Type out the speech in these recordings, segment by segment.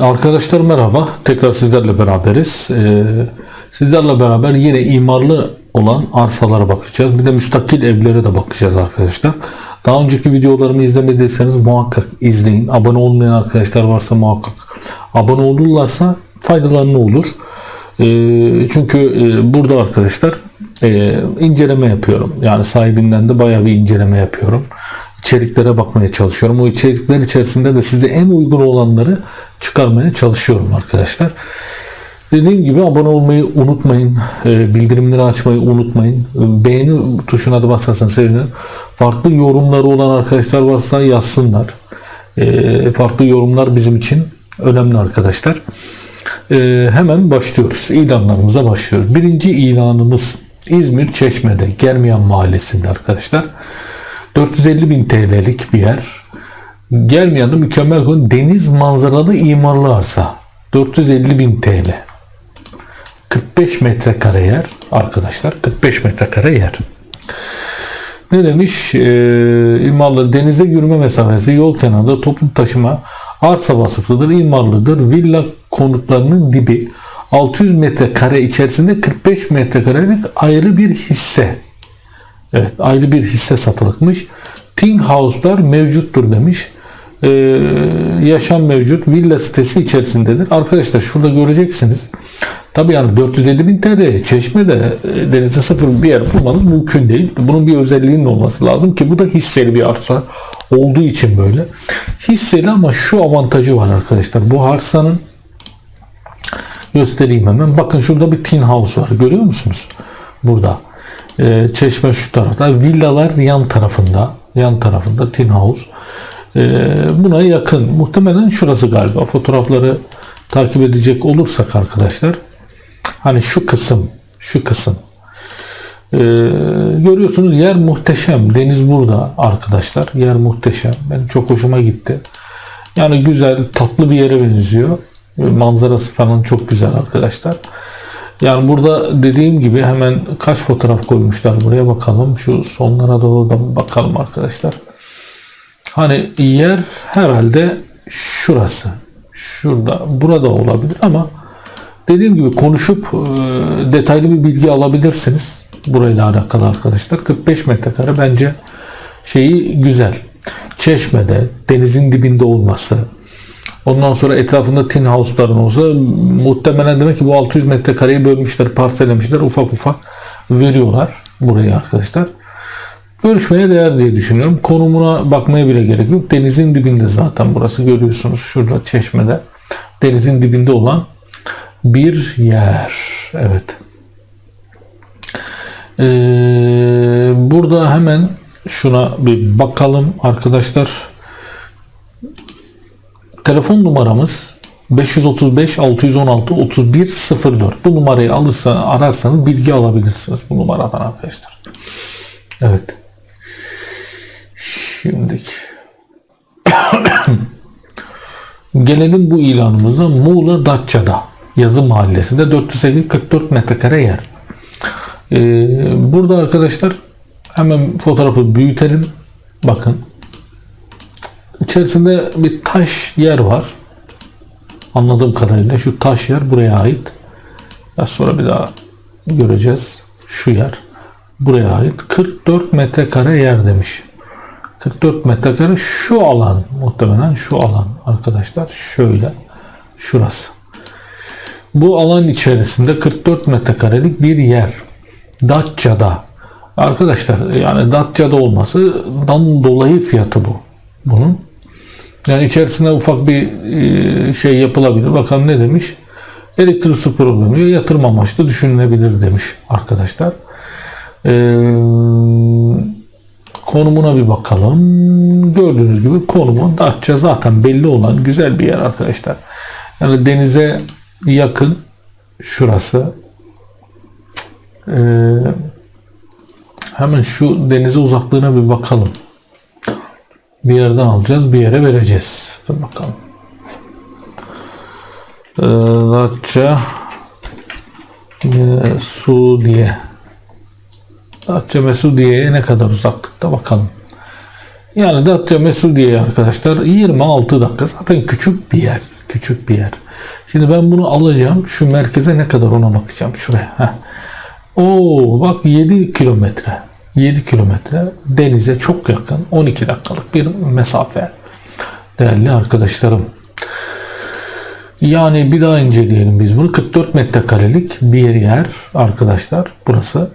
Arkadaşlar merhaba. Tekrar sizlerle beraberiz. Ee, sizlerle beraber yine imarlı olan arsalara bakacağız. Bir de müstakil evlere de bakacağız arkadaşlar. Daha önceki videolarımı izlemediyseniz muhakkak izleyin. Abone olmayan arkadaşlar varsa muhakkak abone olurlarsa faydalarını olur. Ee, çünkü e, burada arkadaşlar e, inceleme yapıyorum. Yani sahibinden de bayağı bir inceleme yapıyorum. İçeriklere bakmaya çalışıyorum. O içerikler içerisinde de size en uygun olanları çıkarmaya çalışıyorum arkadaşlar. Dediğim gibi abone olmayı unutmayın. E, Bildirimleri açmayı unutmayın. E, Beğeni tuşuna da basarsanız sevinirim. Farklı yorumları olan arkadaşlar varsa yazsınlar. E, Farklı yorumlar bizim için önemli arkadaşlar. Hemen başlıyoruz. İlanlarımıza başlıyoruz. Birinci ilanımız İzmir Çeşme'de Germiyan Mahallesi'nde arkadaşlar. 450 bin TL'lik bir yer. Germiyan'da mükemmel konu deniz manzaralı imarlı arsa. 450 bin TL. 45 metrekare yer arkadaşlar. 45 metrekare yer. Ne demiş? Ee, imarlı denize yürüme mesafesi yol kenarında toplu taşıma arsa vasıflıdır, imarlıdır. Villa konutlarının dibi 600 metrekare içerisinde 45 metrekarelik ayrı bir hisse. Evet ayrı bir hisse satılıkmış. Think House'lar mevcuttur demiş. Ee, yaşam mevcut. Villa sitesi içerisindedir. Arkadaşlar şurada göreceksiniz. Tabi yani 450 bin TL çeşmede e, denizde sıfır bir yer bulmanız mümkün değil. Bunun bir özelliğinin olması lazım ki bu da hisseli bir arsa olduğu için böyle. Hisseli ama şu avantajı var arkadaşlar. Bu arsanın göstereyim hemen. Bakın şurada bir tin house var. Görüyor musunuz? Burada. Ee, çeşme şu tarafta. Villalar yan tarafında. Yan tarafında tin house. Ee, buna yakın. Muhtemelen şurası galiba. Fotoğrafları takip edecek olursak arkadaşlar. Hani şu kısım. Şu kısım. Ee, görüyorsunuz yer muhteşem. Deniz burada arkadaşlar. Yer muhteşem. Benim çok hoşuma gitti. Yani güzel, tatlı bir yere benziyor. Manzarası falan çok güzel arkadaşlar. Yani burada dediğim gibi hemen kaç fotoğraf koymuşlar buraya bakalım. Şu sonlara doğru da bakalım arkadaşlar. Hani yer herhalde şurası. Şurada, burada olabilir ama dediğim gibi konuşup e, detaylı bir bilgi alabilirsiniz. Burayla alakalı arkadaşlar. 45 metrekare bence şeyi güzel. Çeşmede, denizin dibinde olması, Ondan sonra etrafında tin house'ların olsa muhtemelen demek ki bu 600 metrekareyi bölmüşler, parsellemişler, ufak ufak veriyorlar burayı arkadaşlar. Görüşmeye değer diye düşünüyorum. Konumuna bakmaya bile gerek yok. Denizin dibinde zaten burası görüyorsunuz şurada çeşmede. Denizin dibinde olan bir yer. Evet. Ee, burada hemen şuna bir bakalım arkadaşlar. Telefon numaramız 535 616 31 04. Bu numarayı alırsa ararsanız bilgi alabilirsiniz bu numaradan arkadaşlar. Evet. Şimdi gelelim bu ilanımıza Muğla Datça'da yazı mahallesinde 450 44 metrekare yer. Ee, burada arkadaşlar hemen fotoğrafı büyütelim. Bakın İçerisinde bir taş yer var. Anladığım kadarıyla şu taş yer buraya ait. Biraz sonra bir daha göreceğiz. Şu yer buraya ait. 44 metrekare yer demiş. 44 metrekare şu alan muhtemelen şu alan arkadaşlar şöyle şurası. Bu alan içerisinde 44 metrekarelik bir yer. Datça'da. Arkadaşlar yani Datça'da olmasından dolayı fiyatı bu. Bunun. Yani içerisine ufak bir e, şey yapılabilir. Bakalım ne demiş? Elektrik su problemi yatırım amaçlı düşünülebilir demiş arkadaşlar. Ee, konumuna bir bakalım. Gördüğünüz gibi konumu Datça zaten belli olan güzel bir yer arkadaşlar. Yani denize yakın şurası. Ee, hemen şu denize uzaklığına bir bakalım. Bir yerden alacağız, bir yere vereceğiz. Dur bakalım. Ee, Datça Mesudiye Datça Mesudiye'ye ne kadar uzaklıkta bakalım. Yani Datça Mesudiye arkadaşlar 26 dakika zaten küçük bir yer. Küçük bir yer. Şimdi ben bunu alacağım. Şu merkeze ne kadar ona bakacağım. Şuraya. Heh. Oo bak 7 kilometre. 7 kilometre denize çok yakın. 12 dakikalık bir mesafe. Değerli arkadaşlarım. Yani bir daha inceleyelim biz bunu. 44 metrekarelik bir yer arkadaşlar. Burası.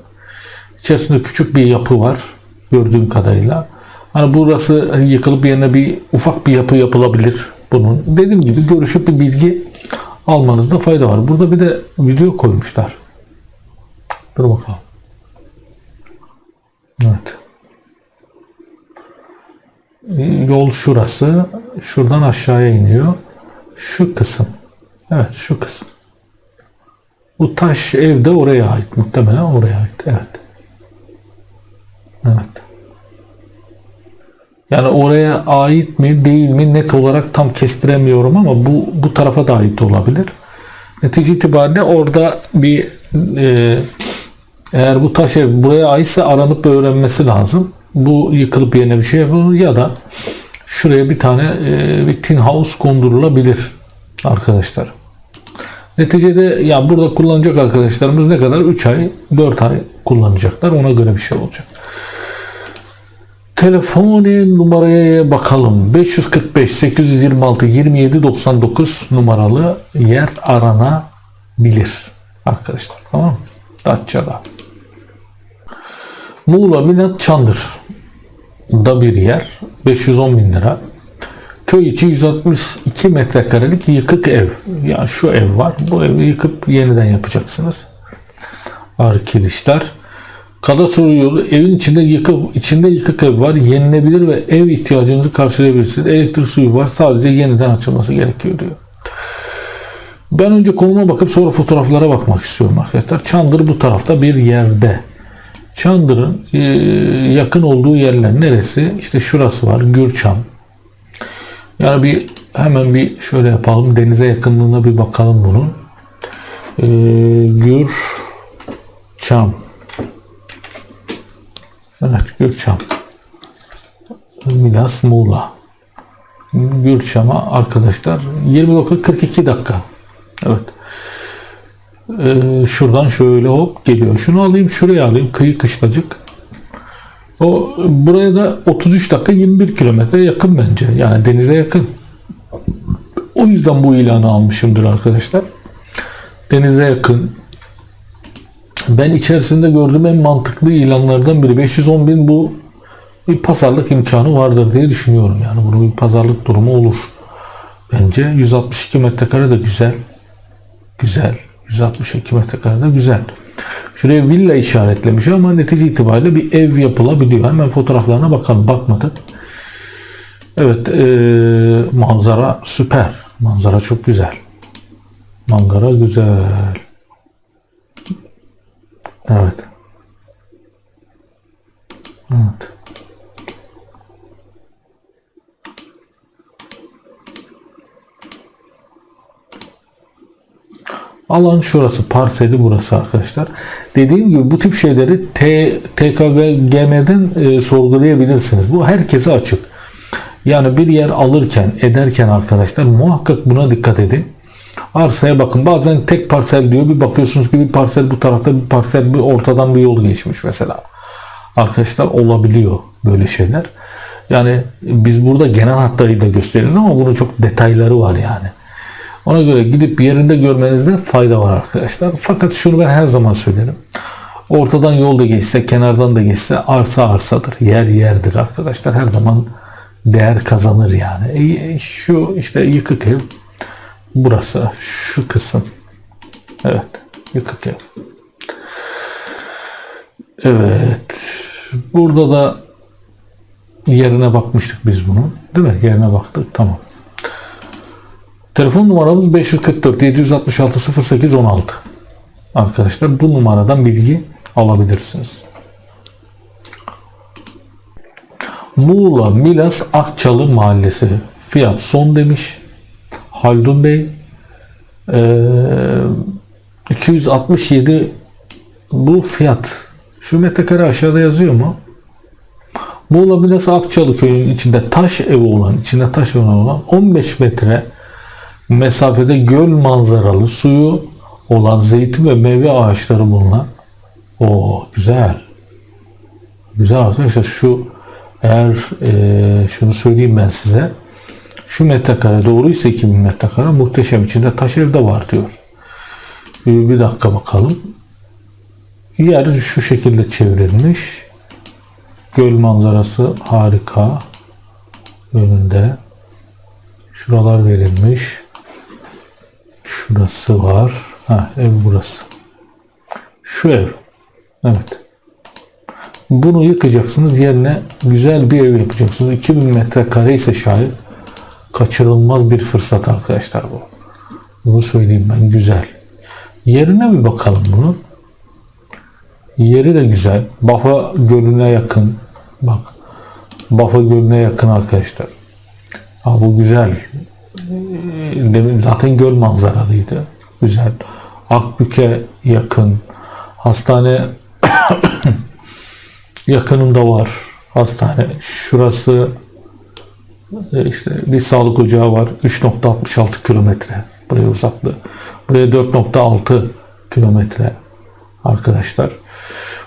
İçerisinde küçük bir yapı var. Gördüğüm kadarıyla. Hani burası yıkılıp yerine bir ufak bir yapı yapılabilir bunun. Dediğim gibi görüşüp bir bilgi almanızda fayda var. Burada bir de video koymuşlar. Dur bakalım. Evet. Yol şurası. Şuradan aşağıya iniyor. Şu kısım. Evet şu kısım. Bu taş ev de oraya ait. Muhtemelen oraya ait. Evet. Evet. Yani oraya ait mi değil mi net olarak tam kestiremiyorum ama bu bu tarafa da ait olabilir. Netice itibariyle orada bir e, eğer bu taş ev buraya aitse aranıp öğrenmesi lazım. Bu yıkılıp yerine bir şey yapılır ya da şuraya bir tane e, bir tin house kondurulabilir arkadaşlar. Neticede ya burada kullanacak arkadaşlarımız ne kadar? 3 ay, 4 ay kullanacaklar. Ona göre bir şey olacak. Telefon numaraya bakalım. 545 826 27 99 numaralı yer aranabilir arkadaşlar. Tamam mı? Datça'da. Muğla Minat Çandır da bir yer. 510 bin lira. Köy içi 162 metrekarelik yıkık ev. Ya şu ev var. Bu evi yıkıp yeniden yapacaksınız. Arkadaşlar. Kadastro yolu evin içinde yıkık içinde yıkık ev var. Yenilebilir ve ev ihtiyacınızı karşılayabilirsiniz. Elektrik suyu var. Sadece yeniden açılması gerekiyor diyor. Ben önce konuma bakıp sonra fotoğraflara bakmak istiyorum arkadaşlar. Çandır bu tarafta bir yerde. Çandır'ın e, yakın olduğu yerler neresi? İşte şurası var. Gürçam. Yani bir hemen bir şöyle yapalım. Denize yakınlığına bir bakalım bunun. E, Gürçam. Evet Gürçam. Milas Muğla. Gürçam'a arkadaşlar 29-42 dakika. Evet. Ee, şuradan şöyle hop geliyor. Şunu alayım şuraya alayım. Kıyı kışlacık. O buraya da 33 dakika 21 kilometre yakın bence. Yani denize yakın. O yüzden bu ilanı almışımdır arkadaşlar. Denize yakın. Ben içerisinde gördüğüm en mantıklı ilanlardan biri. 510 bin bu bir pazarlık imkanı vardır diye düşünüyorum. Yani bunun bir pazarlık durumu olur. Bence 162 metrekare de güzel. Güzel. 162 metrekare de güzel. Şuraya villa işaretlemiş ama netice itibariyle bir ev yapılabiliyor. Hemen fotoğraflarına bakalım. Bakmadık. Evet. E, manzara süper. Manzara çok güzel. Manzara güzel. Evet. Evet. Alan şurası, parseli burası arkadaşlar. Dediğim gibi bu tip şeyleri T, TKGM'den e, sorgulayabilirsiniz. Bu herkese açık. Yani bir yer alırken, ederken arkadaşlar muhakkak buna dikkat edin. Arsaya bakın. Bazen tek parsel diyor. Bir bakıyorsunuz ki bir parsel bu tarafta bir parsel bir ortadan bir yol geçmiş mesela. Arkadaşlar olabiliyor böyle şeyler. Yani biz burada genel hatlarıyla gösteriyoruz ama bunun çok detayları var yani. Ona göre gidip yerinde görmenizde fayda var arkadaşlar. Fakat şunu ben her zaman söylerim. Ortadan yol da geçse, kenardan da geçse arsa arsadır. Yer yerdir arkadaşlar. Her zaman değer kazanır yani. E, şu işte yıkık ev burası. Şu kısım. Evet. Yıkık ev. Evet. Burada da yerine bakmıştık biz bunun. Değil mi? Yerine baktık. Tamam. Telefon numaramız 544 766 08 16. Arkadaşlar bu numaradan bilgi alabilirsiniz. Muğla Milas Akçalı Mahallesi fiyat son demiş. Haldun Bey ee, 267 bu fiyat. Şu metrekare aşağıda yazıyor mu? Muğla Milas Akçalı köyün içinde taş evi olan, içinde taş evi olan 15 metre mesafede göl manzaralı suyu olan zeytin ve meyve ağaçları bulunan o güzel. Güzel arkadaşlar şu eğer e, şunu söyleyeyim ben size şu metrekare doğruysa 2000 metrekare muhteşem içinde taş evde var diyor. Bir, bir dakika bakalım. Yer şu şekilde çevrilmiş. Göl manzarası harika. Önünde. Şuralar verilmiş. Şurası var. Ha, ev burası. Şu ev. Evet. Bunu yıkacaksınız. Yerine güzel bir ev yapacaksınız. 2000 metrekare ise şayet kaçırılmaz bir fırsat arkadaşlar bu. Bunu söyleyeyim ben. Güzel. Yerine bir bakalım bunu. Yeri de güzel. Bafa Gölü'ne yakın. Bak. Bafa Gölü'ne yakın arkadaşlar. Ha, bu güzel. Ee, Demin zaten göl manzaralıydı. Güzel. Akbük'e yakın. Hastane yakınında var. Hastane. Şurası işte bir sağlık ocağı var. 3.66 kilometre. Buraya uzaklığı. Buraya 4.6 kilometre arkadaşlar.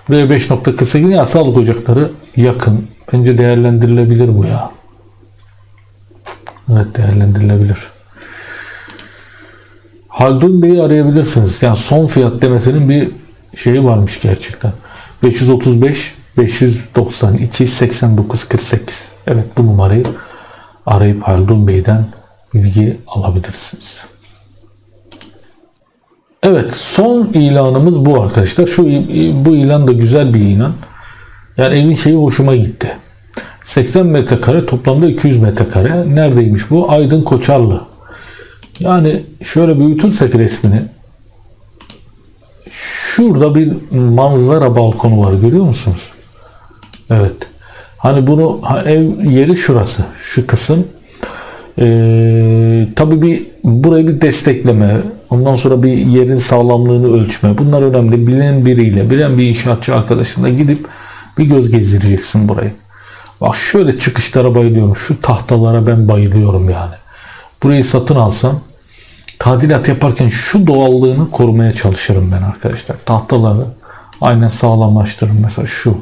Buraya 5.48 ya sağlık ocakları yakın. Bence değerlendirilebilir bu ya. Evet değerlendirilebilir. Haldun Bey'i arayabilirsiniz. Yani son fiyat demesinin bir şeyi varmış gerçekten. 535 592 89 48. Evet bu numarayı arayıp Haldun Bey'den bilgi alabilirsiniz. Evet son ilanımız bu arkadaşlar. Şu bu ilan da güzel bir ilan. Yani evin şeyi hoşuma gitti. 80 metrekare toplamda 200 metrekare. Neredeymiş bu? Aydın Koçarlı. Yani şöyle büyütürsek resmini şurada bir manzara balkonu var görüyor musunuz? Evet. Hani bunu ev yeri şurası. Şu kısım. Ee, tabii bir burayı bir destekleme, ondan sonra bir yerin sağlamlığını ölçme. Bunlar önemli. Bilen biriyle, bilen bir inşaatçı arkadaşınla gidip bir göz gezdireceksin burayı. Bak şöyle çıkışlara bayılıyorum. Şu tahtalara ben bayılıyorum yani. Burayı satın alsam tadilat yaparken şu doğallığını korumaya çalışırım ben arkadaşlar. Tahtaları aynen sağlamlaştırırım. Mesela şu.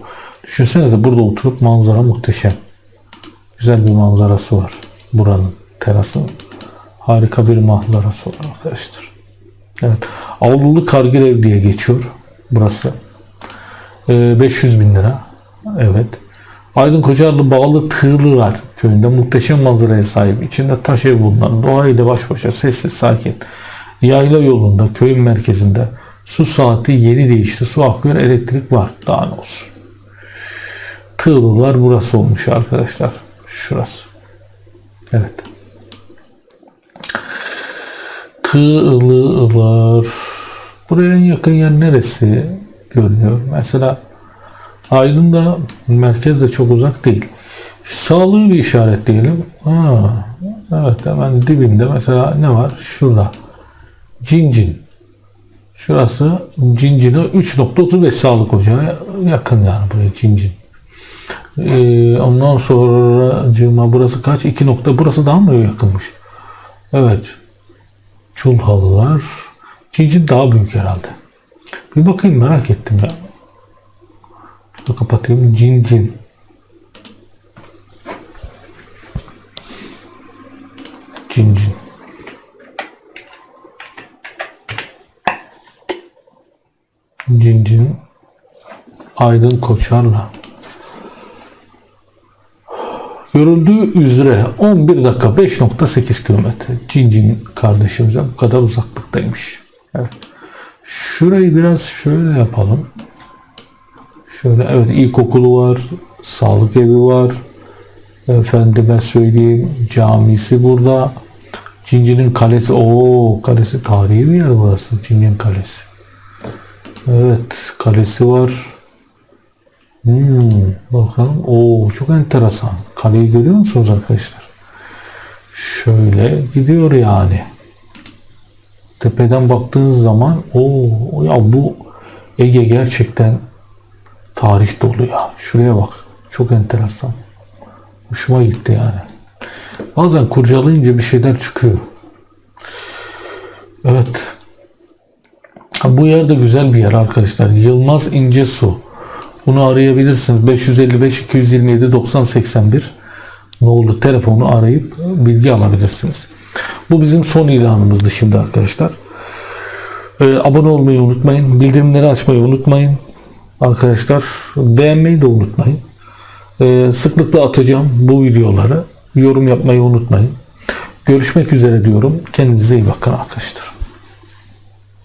Düşünsenize burada oturup manzara muhteşem. Güzel bir manzarası var. Buranın terasının. Harika bir manzarası var arkadaşlar. Evet. Avlulu Kargil Ev diye geçiyor. Burası. Ee, 500 bin lira. Evet. Aydın Kocaeli bağlı Tığlılar köyünde muhteşem manzaraya sahip. İçinde taş ev bulunan, doğayla baş başa, sessiz, sakin. Yayla yolunda, köyün merkezinde. Su saati yeni değişti. Su akıyor, elektrik var. Daha ne olsun. Tığlılar burası olmuş arkadaşlar. Şurası. Evet. Tığlılar. Buraya en yakın yer neresi görünüyor? Mesela Aydın'da merkez de çok uzak değil. Sağlığı bir işaretleyelim. Aa, evet hemen dibinde mesela ne var? Şurada. Cincin. Şurası Cincin'e 3.35 sağlık ocağı yakın yani buraya Cincin. Ee, ondan sonra cıma burası kaç? 2 nokta. Burası daha mı yakınmış? Evet. Çul halılar. Cincin daha büyük herhalde. Bir bakayım merak ettim ya. Şunu kapatayım. Cin cin. Cin cin. Cin cin. Aydın Koçar'la. Görüldüğü üzere 11 dakika 5.8 kilometre. Cincin kardeşimize bu kadar uzaklıktaymış. Evet. Şurayı biraz şöyle yapalım. Şöyle evet ilkokulu var, sağlık evi var. Efendime söyleyeyim camisi burada. Cinci'nin kalesi, o kalesi tarihi bir yer burası. Cinci'nin kalesi. Evet, kalesi var. Hmm, bakalım. Oo, çok enteresan. Kaleyi görüyor musunuz arkadaşlar? Şöyle gidiyor yani. Tepeden baktığınız zaman o ya bu Ege gerçekten tarih dolu ya. Şuraya bak. Çok enteresan. Hoşuma gitti yani. Bazen kurcalayınca bir şeyler çıkıyor. Evet. Bu yer de güzel bir yer arkadaşlar. Yılmaz İnce Su. Bunu arayabilirsiniz. 555 227 90 81 nolu telefonu arayıp bilgi alabilirsiniz. Bu bizim son ilanımızdı şimdi arkadaşlar. Ee, abone olmayı unutmayın. Bildirimleri açmayı unutmayın. Arkadaşlar beğenmeyi de unutmayın. Ee, sıklıkla atacağım bu videoları. Yorum yapmayı unutmayın. Görüşmek üzere diyorum. Kendinize iyi bakın arkadaşlar.